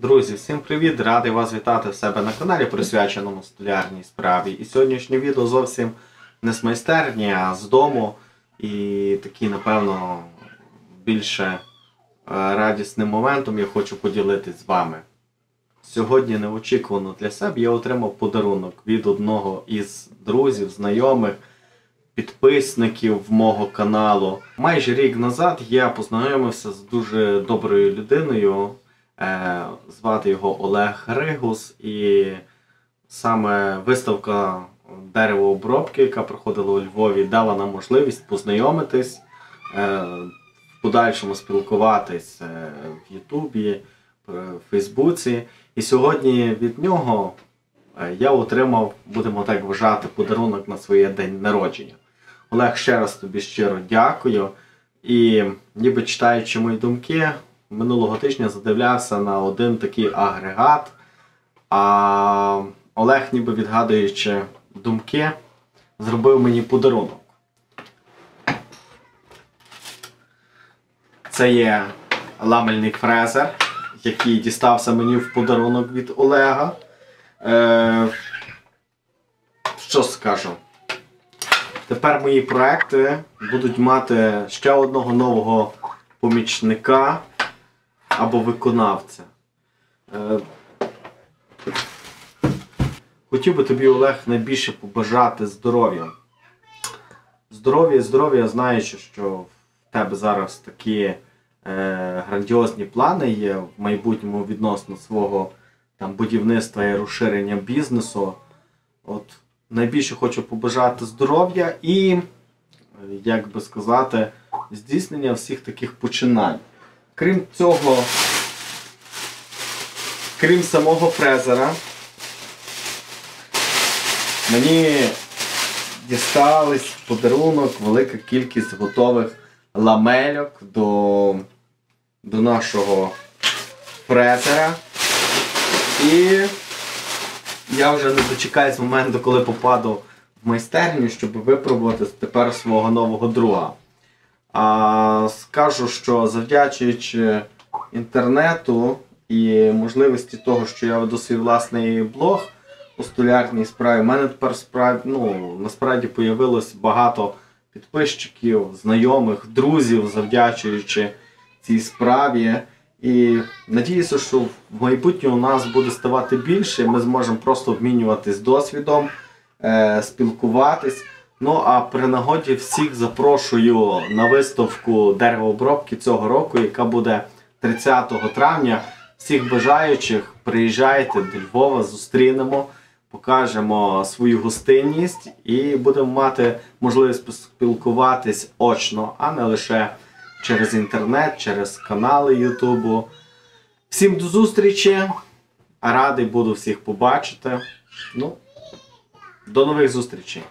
Друзі, всім привіт! Радий вас вітати в себе на каналі, присвяченому столярній справі. І сьогоднішнє відео зовсім не з майстерні, а з дому. І такий, напевно, більше е, радісним моментом я хочу поділитись з вами. Сьогодні неочікувано для себе я отримав подарунок від одного із друзів, знайомих, підписників мого каналу. Майже рік назад я познайомився з дуже доброю людиною. Е, Звати його Олег Ригус, і саме виставка деревообробки, яка проходила у Львові, дала нам можливість познайомитись, е, в подальшому спілкуватись е, в Ютубі, в Фейсбуці. І сьогодні від нього я отримав, будемо так вважати, подарунок на своє день народження. Олег, ще раз тобі щиро дякую. І ніби читаючи мої думки, минулого тижня задивлявся на один такий агрегат. А Олег, ніби відгадуючи думки, зробив мені подарунок. Це є ламельний фрезер, який дістався мені в подарунок від Олега. Е, що скажу? Тепер мої проекти будуть мати ще одного нового помічника або виконавця. Е, Хотів би тобі, Олег, найбільше побажати здоров'я. Здоров'я, здоров'я, знаючи, що в тебе зараз такі е, грандіозні плани є в майбутньому відносно свого там, будівництва і розширення бізнесу. От, найбільше хочу побажати здоров'я і, е, як би сказати, здійснення всіх таких починань. Крім цього, крім самого фрезера, мені дістались в подарунок велика кількість готових ламельок до, до нашого фрезера. І я вже не дочекаюсь моменту, коли попаду в майстерню, щоб випробувати тепер свого нового друга. А скажу, що завдячуючи інтернету і можливості того, що я веду свій власний блог у столярній справі, в мене тепер справ... ну, насправді появилось багато підписчиків, знайомих, друзів, завдячуючи цій справі. І надіюся, що в майбутньому у нас буде ставати більше, ми зможемо просто обмінюватись досвідом, е, спілкуватись. Ну а при нагоді всіх запрошую на виставку деревообробки цього року, яка буде 30 травня. Всіх бажаючих приїжджайте до Львова, зустрінемо, покажемо свою гостинність і будемо мати можливість поспілкуватись очно, а не лише через інтернет, через канали Ютубу. Всім до зустрічі! Радий буду всіх побачити. Ну, до нових зустрічей!